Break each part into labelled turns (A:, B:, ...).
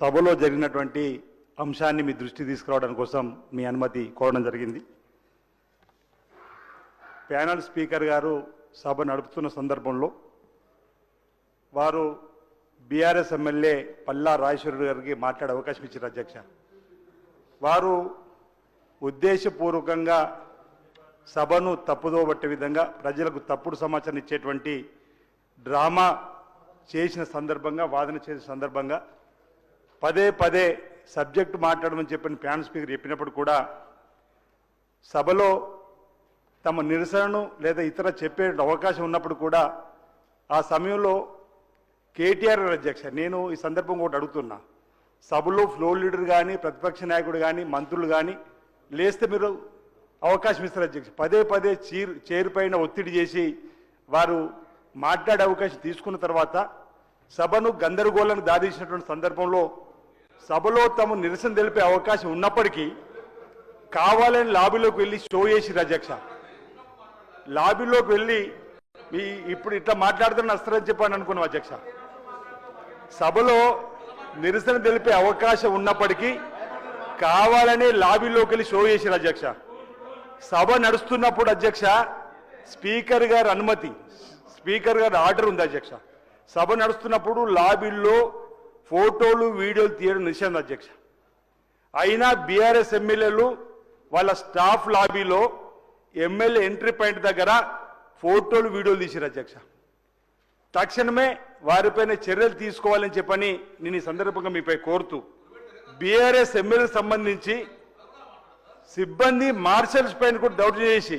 A: సభలో జరిగినటువంటి అంశాన్ని మీ దృష్టి తీసుకురావడం కోసం మీ అనుమతి కోరడం జరిగింది. ప్యానల్ స్పీకర్ గారు సభ నడుపుతున్న సందర్భంలో వారు బీఆర్ఎస్ ఎమ్మెల్యే పల్లా రాజేశ్వరుడు గారికి మాట్లాడే అవకాశం ఇచ్చారు అధ్యక్ష. వారు ఉద్దేశపూర్వకంగా సభను తప్పుదోబట్టే విధంగా ప్రజలకు తప్పుడు సమాచారం ఇచ్చేటువంటి డ్రామా చేసిన సందర్భంగా వాదన చేసిన సందర్భంగా పదే పదే సబ్జెక్ట్ మాట్లాడమని చెప్పిన ప్యానల్ స్పీకర్ చెప్పినప్పుడు కూడా సభలో తమ నిరసనను లేదా ఇతర చెప్పే అవకాశం ఉన్నప్పుడు కూడా ఆ సమయంలో కేటీఆర్ అధ్యక్ష నేను ఈ సందర్భం ఒకటి అడుగుతున్నా. సభలో ఫ్లోర్ లీడర్ కానీ ప్రతిపక్ష నాయకుడు కానీ మంత్రులు కానీ లేస్తే మీరు అవకాశం ఇస్తారు అధ్యక్ష. పదే పదే చీర్ చేరుపైన ఒత్తిడి చేసి వారు మాట్లాడే అవకాశం తీసుకున్న తర్వాత సభను గందరగోళానికి దాదీసినటువంటి సందర్భంలో సభలో తమ నిరసన తెలిపే అవకాశం ఉన్నప్పటికీ కావాలని లాబీలోకి వెళ్ళి షో చేసిరు అధ్యక్ష. లాబీలోకి వెళ్ళి మీ ఇప్పుడు ఇట్లా మాట్లాడుతున్న అస్త్రం చెప్పాను అనుకున్నాం అధ్యక్ష. సభలో నిరసన తెలిపే అవకాశం ఉన్నప్పటికీ కావాలనే లాబీలోకి వెళ్ళి షో చేసిరు అధ్యక్ష. సభ నడుస్తున్నప్పుడు అధ్యక్ష స్పీకర్ గారి అనుమతి స్పీకర్ గారి ఆర్డర్ ఉంది అధ్యక్ష. సభ నడుస్తున్నప్పుడు లాబీల్లో ఫోటోలు వీడియోలు తీయడం నిషేధం అధ్యక్ష. అయినా బీఆర్ఎస్ ఎమ్మెల్యేలు వాళ్ళ స్టాఫ్ లాబీలో ఎమ్మెల్యే ఎంట్రీ పాయింట్ దగ్గర ఫోటోలు వీడియోలు తీసిరు అధ్యక్ష. తక్షణమే వారిపైన చర్యలు తీసుకోవాలని చెప్పని నేను ఈ సందర్భంగా మీపై కోరుతూ బీఆర్ఎస్ ఎమ్మెల్యేకి సంబంధించి సిబ్బంది మార్షల్స్ పైన కూడా డౌట్ చేసి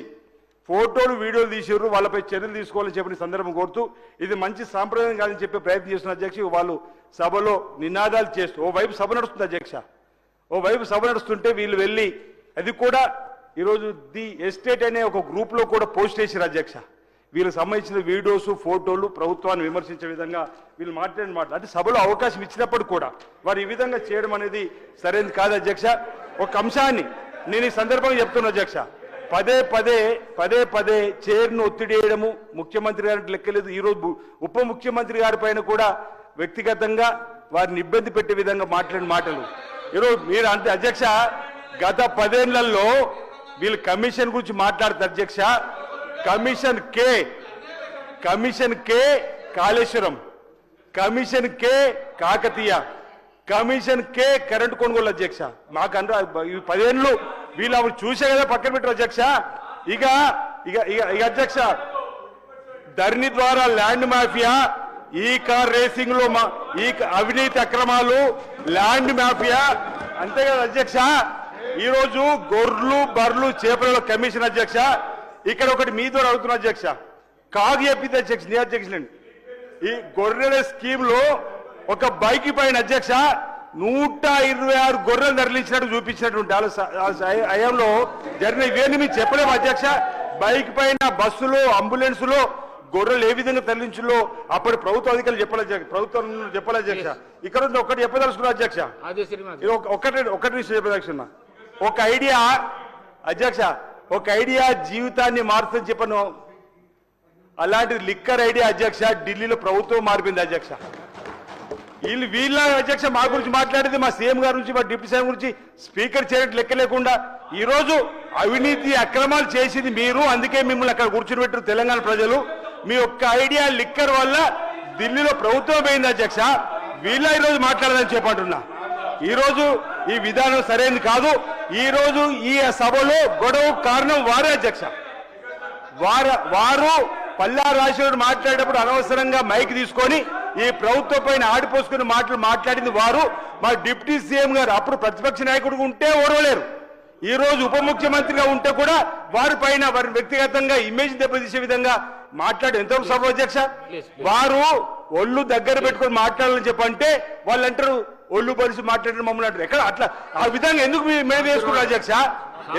A: ఫోటోలు వీడియోలు తీసారు వాళ్ళపై చర్యలు తీసుకోవాలని చెప్పిన సందర్భం కోరుతూ ఇది మంచి సాంప్రదాయం కాదని చెప్పి ప్రయత్నం చేస్తున్న అధ్యక్ష వాళ్ళు సభలో నినాదాలు చేస్తూ ఓ వైపు సభ నడుస్తుంది అధ్యక్ష ఓ వైపు సభ నడుస్తుంటే వీళ్ళు వెళ్ళి అది కూడా ఈరోజు ది ఎస్టేట్ అనే ఒక గ్రూప్లో కూడా పోస్ట్ చేశారు అధ్యక్ష. వీళ్ళకి సంబంధించిన వీడియోస్ ఫోటోలు ప్రభుత్వాన్ని విమర్శించే విధంగా వీళ్ళు మాట్లాడిన మాట. అంటే సభలో అవకాశం ఇచ్చినప్పుడు కూడా వారు ఈ విధంగా చేయడం అనేది సరైనది కాదు అధ్యక్ష. ఒక అంశాన్ని నేను ఈ సందర్భంగా చెప్తున్నా అధ్యక్ష. పదే పదే పదే పదే చైర్ను ఒత్తిడి చేయడము ముఖ్యమంత్రి గారికి లెక్కలేదు ఈరోజు ఉప ముఖ్యమంత్రి గారి పైన కూడా వ్యక్తిగతంగా వారిని ఇబ్బంది పెట్టే విధంగా మాట్లాడిన మాటలు. ఈరోజు మీరు అంటే అధ్యక్ష గత పదేళ్ళలో వీళ్ళు కమిషన్ గురించి మాట్లాడతారు అధ్యక్ష. కమిషన్ కే కమిషన్ కే కాళేశ్వరం కమిషన్ కే కాకతీయ. కమిషన్ కే కరెంట్ కొనుగోలు అధ్యక్ష. మాకు ఈ పదేళ్ళు వీళ్ళు అప్పుడు చూసే కదా పక్కన పెట్టారు అధ్యక్ష. ఇక ఇక ఇక ఇక అధ్యక్ష ధరణి ద్వారా ల్యాండ్ మాఫియా ఈ కార్ రేసింగ్లో మా ఈ క- అవినీతి అక్రమాలు ల్యాండ్ మాఫియా. అంతే కదా అధ్యక్ష? ఈ రోజు గొర్రెలు బర్రెలు చేపల కమిషన్ అధ్యక్ష. ఇక్కడ ఒకటి మీ ద్వారా అడుగుతున్న అధ్యక్ష. కాగు చెప్పింది అధ్యక్ష నీ అధ్యక్షులండి ఈ గొర్రెల స్కీమ్లో ఒక బైక్ పైన అధ్యక్ష నూట ఇరవై ఆరు గొర్రెలు తరలించినట్టు చూపించినటువంటి హయాంలో జరిగిన ఇవేమి మీకు చెప్పలేము అధ్యక్ష? బైక్ పైన బస్సులు అంబులెన్సులో గొర్రెలు ఏ విధంగా తరలించులో అప్పటి ప్రభుత్వ అధికారులు చెప్పాలి ప్రభుత్వం చెప్పాలి అధ్యక్ష. ఇక్కడ ఒకటి చెప్పదలుచుకున్నా అధ్యక్ష? ఒకటి ఒకటి విషయం చెప్పదలుచుకున్నా. ఒక ఐడియా అధ్యక్ష ఒక ఐడియా జీవితాన్ని మారుతుందని చెప్పను. అలాంటి లిక్కర్ ఐడియా అధ్యక్ష ఢిల్లీలో ప్రభుత్వం మారిపోయింది అధ్యక్ష. వీళ్ళు వీళ్ళ అధ్యక్ష మా గురించి మాట్లాడేది మా సీఎం గారి గురించి మా డిప్యూటీ సీఎం గురించి స్పీకర్ చేయడం లెక్క లేకుండా ఈరోజు అవినీతి అక్రమాలు చేసింది మీరు అందుకే మిమ్మల్ని అక్కడ కూర్చుని తెలంగాణ ప్రజలు. మీ యొక్క ఐడియా లిక్కర్ వల్ల ఢిల్లీలో ప్రభుత్వం పోయింది అధ్యక్ష. వీళ్ళ ఈ రోజు మాట్లాడదని చెప్పంటున్నా. ఈరోజు ఈ విధానం సరైనది కాదు. ఈరోజు ఈ సభలో గొడవ కారణం వారే అధ్యక్ష. వారు వారు పల్లా రాజశేఖరుడు మాట్లాడేటప్పుడు అనవసరంగా మైక్ తీసుకొని ఈ ప్రభుత్వం పైన ఆడిపోసుకుని మాటలు మాట్లాడింది వారు. మా డిప్యూటీ సీఎం గారు అప్పుడు ప్రతిపక్ష నాయకుడు ఉంటే ఓడవలేరు. ఈ రోజు ఉప ముఖ్యమంత్రిగా ఉంటే కూడా వారి పైన వారి వ్యక్తిగతంగా ఇమేజ్ దెబ్బతీసే విధంగా మాట్లాడి. ఎంతవరకు సభ అధ్యక్ష? వారు ఒళ్ళు దగ్గర పెట్టుకొని మాట్లాడాలని చెప్పంటే వాళ్ళు అంటారు ఒళ్ళు పరిచి మాట్లాడిన మమ్మల్ని అంటారు. ఎక్కడ? అట్లా ఆ విధంగా ఎందుకు మేము వేసుకున్నాం అధ్యక్ష?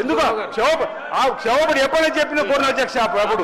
A: ఎందుకు? క్షోభ ఎప్పుడైనా చెప్పిన కోరిన అధ్యక్ష అప్పుడు.